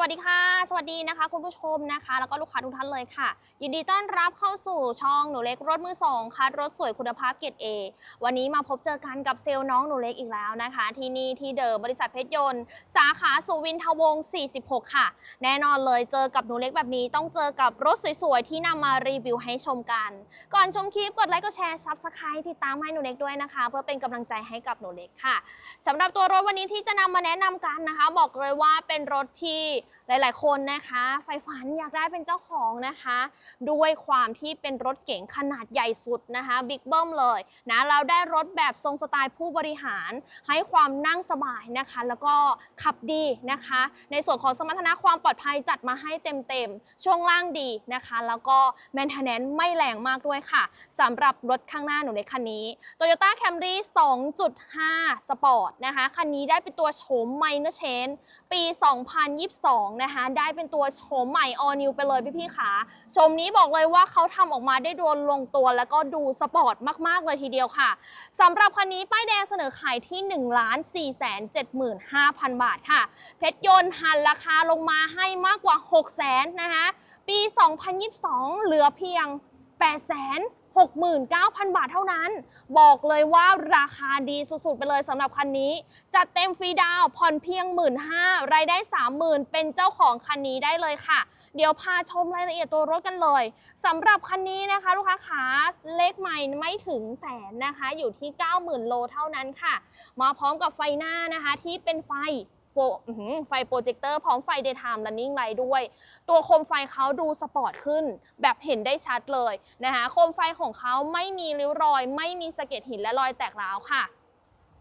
วัสดีค่ะ สวัสดีนะคะ คุณผู้ชมนะคะ แล้วก็ลูกค้าทุกท่านเลยค่ะ ยินดีต้อนรับเข้าสู่ช่องหนูเล็กรถมือสองค่ะรถสวยคุณภาพเกรดเอวันนี้มาพบเจอกันกับเซลล์น้องหนูเล็กอีกแล้วนะคะ ที่นี่ที่เดิมบริษัทเพชรยนต์ สาขาสุวินทวงศ์46 ค่ะ แน่นอนเลยเจอกับหนูเล็กแบบนี้ต้องเจอกับรถสวยๆที่นำมารีวิวให้ชมกัน ก่อนชมคลิปกดไลค์กดแชร์ซับสไครต์ติดตามให้หนูเล็กด้วยนะคะ เพื่อเป็นกำลังใจให้กับหนูเล็กค่ะสำหรับตัวรถวันนี้ที่จะนำมาแนะนำกันนะคะ บอกเลยว่าเป็นรถที่หลาย ๆ คนนะคะ ไฟฝันอยากได้เป็นเจ้าของนะคะ ด้วยความที่เป็นรถเก๋งขนาดใหญ่สุดนะคะบิ๊กเบิ้มเลยนะเราได้รถแบบทรงสไตล์ผู้บริหาร ให้ความนั่งสบายนะคะ แล้วก็ขับดีนะคะ ในส่วนของสมรรถนะความปลอดภัยจัดมาให้เต็ม ๆ ช่วงล่างดีนะคะ แล้วก็แมนเทนแนนไม่แรงมากด้วยค่ะสำหรับรถข้างหน้าหนูในคันนี้ Toyota Camry 2.5 Sport นะคะ คันนี้ได้เป็นตัวโฉม Minor Change ปี 2022นะคะ ได้เป็นตัวโฉมใหม่ All New ไปเลยพี่ๆขาชมนี้บอกเลยว่าเขาทำออกมาได้โดนลงตัว แล้วก็ดูสปอร์ตมากๆเลยทีเดียวค่ะสำหรับคันนี้ป้ายแดงเสนอขายที่ 1 4 7 5 0 0 0 บาทค่ะ เพชรยนต์หันราคาลงมาให้มากกว่า 6 0 0 0 0นะคะปี 2022 เหลือเพียง 8 0 0 0 69,000 บาทเท่านั้น บอกเลยว่าราคาดีสุดๆ ไปเลยสำหรับคันนี้ จัดเต็มฟรีดาวผ่อนเพียง 1 5ื่นรายได้ 30,000 เป็นเจ้าของคันนี้ได้เลยค่ะ เดี๋ยวพาชมรายละเอียดตัวรถกันเลยสำหรับคันนี้นะคะลูกค้าขาเลขใหม่ไม่ถึงแสนนะคะ อยู่ที่ 90,000 โลเท่านั้นค่ะ มาพร้อมกับไฟหน้านะคะที่เป็นไฟ โฟไฟโปรเจคเตอร์พร้อมไฟ daytime running light ด้วย ตัวโคมไฟเขาดูสปอร์ตขึ้น แบบเห็นได้ชัดเลยนะคะโคมไฟของเขาไม่มีริ้วรอย ไม่มีสะเก็ดหินและรอยแตกร้าวค่ะ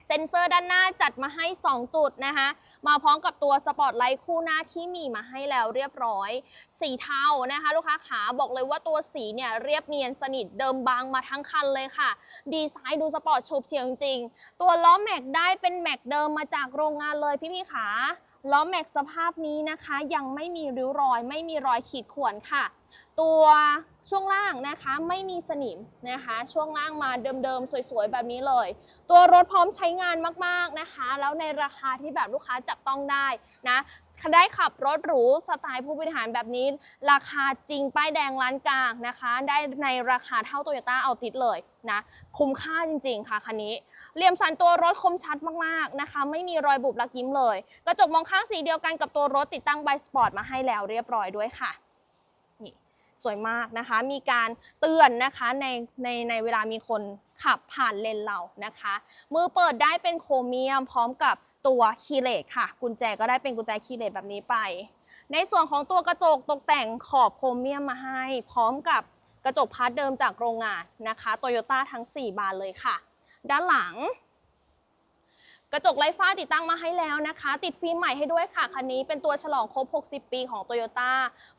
เซ็นเซอร์ด้านหน้าจัดมาให้ 2 จุดนะคะ มาพร้อมกับตัวสปอตไลท์คู่หน้าที่มีมาให้แล้วเรียบร้อย สีเทานะคะ ลูกค้าขาบอกเลยว่าตัวสีเนี่ยเรียบเนียนสนิทเดิมบางมาทั้งคันเลยค่ะ ดีไซน์ดูสปอร์ตโฉบเฉี่ยวจริง ตัวล้อแม็กได้เป็นแม็กเดิมมาจากโรงงานเลยพี่พี่ขา ล้อแม็กสภาพนี้นะคะยังไม่มีริ้วรอย ไม่มีรอยขีดข่วนค่ะ ตัวช่วงล่างนะคะไม่มีสนิมนะคะ ช่วงล่างมาเดิมๆ สวยๆ แบบนี้เลย ตัวรถพร้อมใช้งานมากๆนะคะ แล้วในราคาที่แบบลูกค้าจับต้องได้นะได้ขับรถหรูสไตล์ผู้บริหารแบบนี้ ราคาจริงป้ายแดงร้านกลางนะคะ ได้ในราคาเท่าโตโยต้าเอาติดเลยนะ คุ้มค่าจริงๆค่ะคันนี้ เหลี่ยมสันตัวรถคมชัดมากๆนะคะ ไม่มีรอยบุบลักยิ้มเลย กระจกมองข้างสีเดียวกันกับตัวรถติดตั้งไบสปอร์ตมาให้แล้วเรียบร้อยด้วยค่ะนี่สวยมากนะคะ มีการเตือนนะคะในในในเวลามีคนขับผ่านเลนเรานะคะ มือเปิดได้เป็นโครเมียมพร้อมกับตัวคีเลสค่ะ กุญแจก็ได้เป็นกุญแจคีเลสแบบนี้ไป ในส่วนของตัวกระจกตกแต่งขอบโครเมียมมาให้ พร้อมกับกระจกพาร์ทเดิมจากโรงงานนะคะโตโยต้าทั้ง 4 บานเลยค่ะ ด้านหลัง กระจกไร้ฟ้าติดตั้งมาให้แล้วนะคะ ติดฟิล์มใหม่ให้ด้วยค่ะ คันนี้เป็นตัวฉลองครบ 60 ปีของ Toyota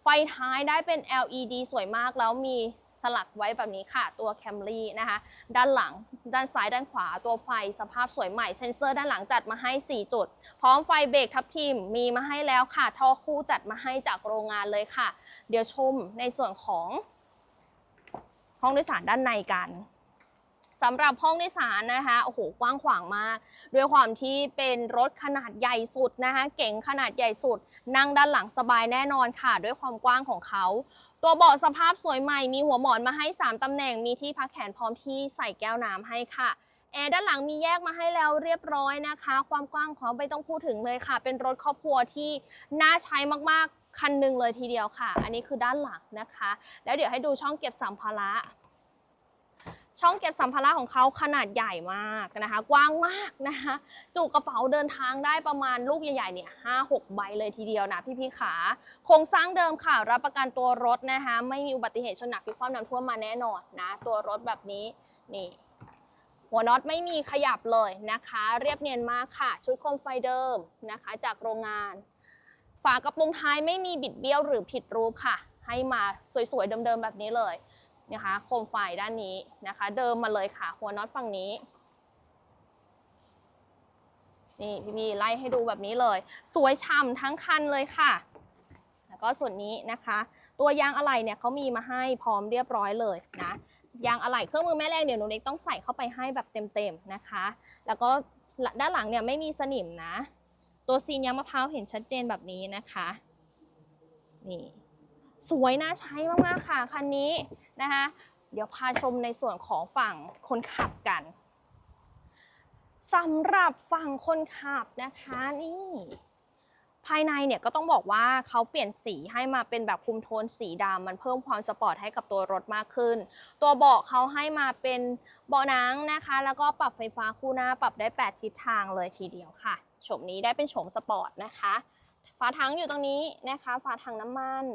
ไฟท้ายได้เป็น LED สวยมากแล้วมีสลักไว้แบบนี้ค่ะ ตัว Camry นะคะ ด้านหลัง ด้านซ้ายด้านขวาตัวไฟสภาพสวยใหม่เซ็นเซอร์ด้านหลังจัดมาให้ 4 จุด พร้อมไฟเบรกทับทิมมีมาให้แล้วค่ะท่อคู่จัดมาให้จากโรงงานเลยค่ะ เดี๋ยวชมในส่วนของห้องโดยสารด้านในกัน สำหรับห้องโดยสารนะคะโอ้โหกว้างขวางมาก ด้วยความที่เป็นรถขนาดใหญ่สุดนะคะเก๋งขนาดใหญ่สุด นั่งด้านหลังสบายแน่นอนค่ะ ด้วยความกว้างของเขา ตัวเบาะสภาพสวยใหม่มีหัวหมอนมาให้ 3ตำแหน่งมีที่พักแขนพร้อมที่ใส่แก้วน้ำให้ค่ะแอร์ด้านหลังมีแยกมาให้แล้วเรียบร้อยนะคะ ความกว้างของไม่ต้องพูดถึงเลยค่ะ เป็นรถครอบครัวที่น่าใช้มากๆคันหนึ่งเลยทีเดียวค่ะ อันนี้คือด้านหลังนะคะ แล้วเดี๋ยวให้ดูช่องเก็บสัมภาระ ช่องเก็บสัมภาระของเขาขนาดใหญ่มากนะคะ กว้างมากนะคะ จุกระเป๋าเดินทางได้ประมาณลูกใหญ่ๆเนี่ยห้าหกใบเลยทีเดียวนะพี่ๆขา โครงสร้างเดิมค่ะ รับประกันตัวรถนะคะ ไม่มีอุบัติเหตุชนหนักพิกคว่ำน้ำท่วมมาแน่นอนนะ ตัวรถแบบนี้นี่หัวน็อตไม่มีขยับเลยนะคะ เรียบเนียนมากค่ะ ชุดโคมไฟเดิมนะคะ จากโรงงาน ฝากระโปรงท้ายไม่มีบิดเบี้ยวหรือผิดรูปค่ะ ให้มาสวยๆเดิมๆแบบนี้เลย นะคะโคมไฟด้านนี้นะคะ เดิมมาเลยค่ะ หัวน็อตฝั่งนี้นี่พี่บีไล่ให้ดูแบบนี้เลย สวยฉ่ำทั้งคันเลยค่ะ แล้วก็ส่วนนี้นะคะ ตัวยางอะไหล่เนี่ยเขามีมาให้พร้อมเรียบร้อยเลยนะยางอะไหล่เครื่องมือแม่แรงเดี๋ยวหนูเล็กต้องใส่เข้าไปให้แบบเต็มๆนะคะ แล้วก็ด้านหลังเนี่ยไม่มีสนิมนะ ตัวซีนยางมะพร้าวเห็นชัดเจนแบบนี้นะคะ นี่ สวยน่าใช้มากๆค่ะคันนี้นะคะเดี๋ยวพาชมในส่วนของฝั่งคนขับกันสำหรับฝั่งคนขับนะคะนี่ภายในเนี่ยก็ต้องบอกว่าเขาเปลี่ยนสีให้มาเป็นแบบคุมโทนสีดำมันเพิ่มความสปอร์ตให้กับตัวรถมากขึ้น ตัวเบาะเขาให้มาเป็นเบาะหนังนะคะ แล้วก็ปรับไฟฟ้าคู่หน้าปรับได้ 8 ทิศทางเลยทีเดียวค่ะโฉมนี้ได้เป็นโฉมสปอร์ตนะคะ ฝาถังอยู่ตรงนี้นะคะ ฝาถังน้ำมัน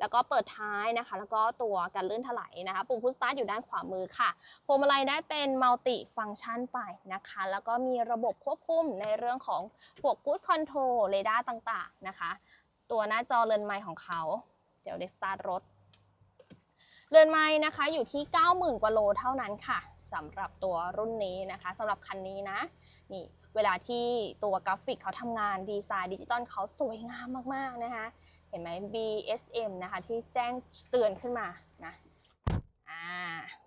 แล้วก็เปิดท้ายนะคะ แล้วก็ตัวการลื่นถลายนะคะ ปุ่มพุชสตาร์ทอยู่ด้านขวามือค่ะพวงมาลัยได้เป็นมัลติฟังก์ชันไปนะคะ แล้วก็มีระบบควบคุมในเรื่องของพวกกู๊ดคอนโทรลเรดาร์ต่างๆนะคะ ตัวหน้าจอเรือนไม้ของเขา เดี๋ยวเด็กสตาร์ทรถเรือนไม้นะคะอยู่ที่ 90,000 กว่าโลเท่านั้นค่ะสำหรับตัวรุ่นนี้นะคะสำหรับคันนี้นะนี่เวลาที่ตัวกราฟิกเขาทำงานดีไซน์ดิจิตอลเขาสวยงามมากๆนะคะ ห็นไหม BSM นะคะที่แจ้งเตือนขึ้นมานะอ่า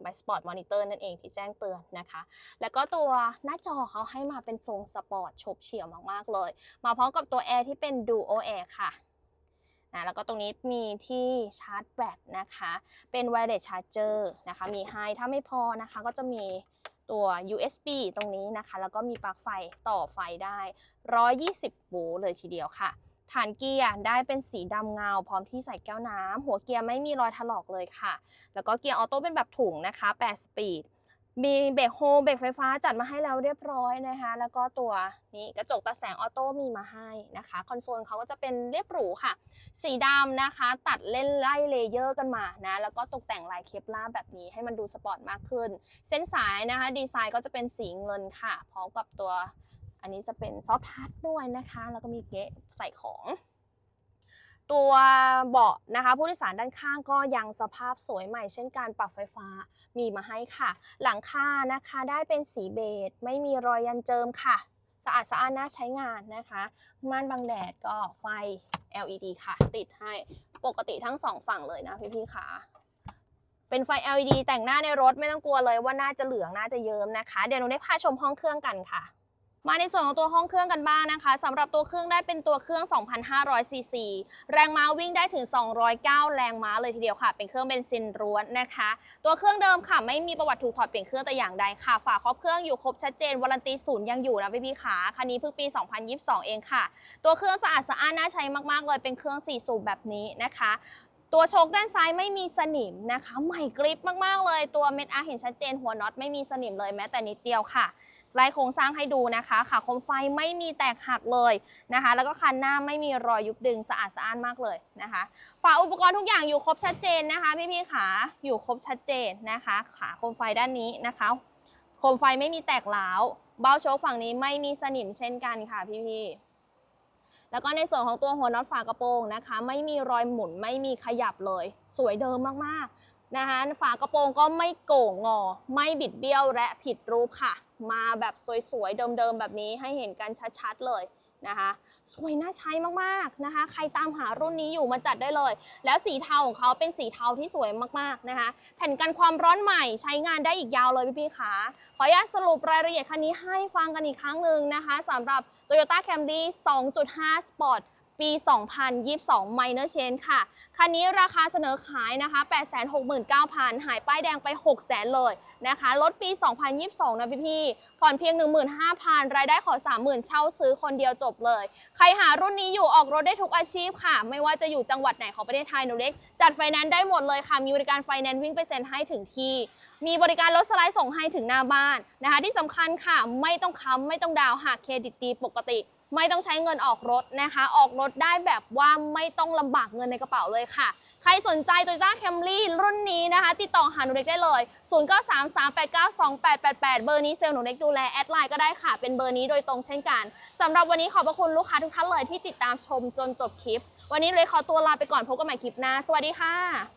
by Sport Monitor นั่นเองที่แจ้งเตือนนะคะ แล้วก็ตัวหน้าจอเขาให้มาเป็นทรงสปอร์ตโฉบเฉี่ยวมากๆเลย มาพร้อมกับตัวแอร์ที่เป็น Duo Air ค่ะนะแล้วก็ตรงนี้มีที่ชาร์จแบตนะคะ เป็น Wireless Charger นะคะ มีให้ถ้าไม่พอนะคะก็จะมีตัว USB ตรงนี้นะคะ แล้วก็มีปลั๊กไฟต่อไฟได้ 120 โวลต์เลยทีเดียวค่ะ ฐานเกียร์ได้เป็นสีดำเงา พร้อมที่ใส่แก้วน้ำหัวเกียร์ไม่มีรอยถลอกเลยค่ะ แล้วก็เกียร์ออโต้เป็นแบบถุงนะคะ8สปีดมีเบรกโฮลเบรกไฟฟ้าจัดมาให้แล้วเรียบร้อยนะคะ แล้วก็ตัวนี้กระจกตาแสงออโต้มีมาให้นะคะ คอนโซลเขาก็จะเป็นเรียบหรูค่ะ สีดำนะคะ ตัดเล่นไล่เลเยอร์กันมานะ แล้วก็ตกแต่งลายเคปลาร์แบบนี้ให้มันดูสปอร์ตมากขึ้น เส้นสายนะคะ ดีไซน์ก็จะเป็นสีเงินค่ะ พร้อมกับตัว อันนี้จะเป็นซอฟทัชด้วยนะคะ แล้วก็มีเกะใส่ของ ตัวเบาะนะคะ ผู้โดยสารด้านข้างก็ยังสภาพสวยใหม่ เช่นการปรับไฟฟ้ามีมาให้ค่ะ หลังคานะคะได้เป็นสีเบจไม่มีรอยยันเจิมค่ะ สะอาดสะอานน่าใช้งานนะคะ ม่านบังแดดก็ไฟ LED ค่ะ ติดให้ปกติทั้งสองฝั่งเลยนะพี่ๆค่ะเป็นไฟ LED แต่งหน้าในรถไม่ต้องกลัวเลยว่าน่าจะเหลืองน่าจะเยิ้มนะคะ เดี๋ยวหนูได้พาชมห้องเครื่องกันค่ะ มาในส่วนของตัวห้องเครื่องกันบ้างนะคะสำหรับตัวเครื่องได้เป็นตัวเครื่อง 2,500 ซีซี แรงม้าวิ่งได้ถึง 209 แรงม้าเลยทีเดียวค่ะ เป็นเครื่องเบนซินล้วนนะคะ ตัวเครื่องเดิมค่ะไม่มีประวัติถูกถอดเปลี่ยนเครื่องแต่อย่างใดค่ะ ฝาครอบเครื่องอยู่ครบชัดเจนวารันตีศูนย์ยังอยู่นะพี่พี่ขาคันนี้เพิ่งปี 2022 เองค่ะ ตัวเครื่องสะอาดสะอ้านน่าใช้มากๆ เลยเป็นเครื่อง4สูบแบบนี้นะคะตัวโชคด้านซ้ายไม่มีสนิมนะคะ ใหม่กริปมากๆเลย ตัวเม็ดอาร์เห็นชัดเจนหัวน็อตไม่มีสนิมเลยแม้แต่นิดเดียวค่ะ ไล่โครงสร้างให้ดูนะคะขาโคมไฟไม่มีแตกหักเลยนะคะ แล้วก็คันหน้าไม่มีรอยยุบดึงสะอาดสะอ้านมากเลยนะคะฝาอุปกรณ์ทุกอย่างอยู่ครบชัดเจนนะคะพี่ๆขาอยู่ครบชัดเจนนะคะ ขาโคมไฟด้านนี้นะคะโคมไฟไม่มีแตกร้าเบ้าโชคฝั่งนี้ไม่มีสนิมเช่นกันค่ะพี่ๆแล้วก็ในส่วนของตัวหัวน็อตฝากระโปรงนะคะ ไม่มีรอยหมุนไม่มีขยับเลย สวยเดิมมากๆนะคะฝากระโปรงก็ไม่โก่งงอ ไม่บิดเบี้ยวและผิดรูปค่ะ มาแบบสวยๆ เดิมๆ แบบนี้ให้เห็นกันชัดๆ เลยนะคะสวยน่าใช้มากๆนะคะ ใครตามหารุ่นนี้อยู่มาจัดได้เลย แล้วสีเทาของเขาเป็นสีเทาที่สวยมากๆนะคะ แผ่นกันความร้อนใหม่ใช้งานได้อีกยาวเลยพี่ๆค่ะขออนุญาตสรุปรายละเอียดคันนี้ให้ฟังกันอีกครั้งหนึ่งนะคะสำหรับ Toyota Camry 2.5 Sport ปี 2022 Minor Change ค่ะ คันนี้ราคาเสนอขายนะคะ 869,000 หายป้ายแดงไป 600,000 เลยนะคะ รถปี 2022 นะพี่ๆผ่อนเพียง 15,000 รายได้ขอ 30,000 เช่าซื้อคนเดียวจบเลย ใครหารุ่นนี้อยู่ออกรถได้ทุกอาชีพค่ะ ไม่ว่าจะอยู่จังหวัดไหนของประเทศไทยหนูเล็ก จัดไฟแนนซ์ได้หมดเลยค่ะ มีบริการไฟแนนซ์วิ่งไปเซ็นให้ถึงที่ มีบริการรถสไลด์ส่งให้ถึงหน้าบ้านนะคะ ที่สำคัญค่ะ ไม่ต้องค้ำไม่ต้องดาวหากเครดิตดีปกติ ไม่ต้องใช้เงินออกรถนะคะ ออกรถได้แบบว่าไม่ต้องลำบากเงินในกระเป๋าเลยค่ะ ใครสนใจ Toyota Camry รุ่นนี้นะคะ ติดต่อหาหนูเล็กได้เลย 0933892888 เบอร์นี้เซลล์หนูเล็กดูแล แอดไลน์ก็ได้ค่ะ เป็นเบอร์นี้โดยตรงเช่นกันสำหรับวันนี้ขอบพระคุณลูกค้าทุกท่านเลยที่ติดตามชมจนจบคลิป วันนี้เลยขอตัวลาไปก่อนพบกันใหม่คลิปหน้า สวัสดีค่ะ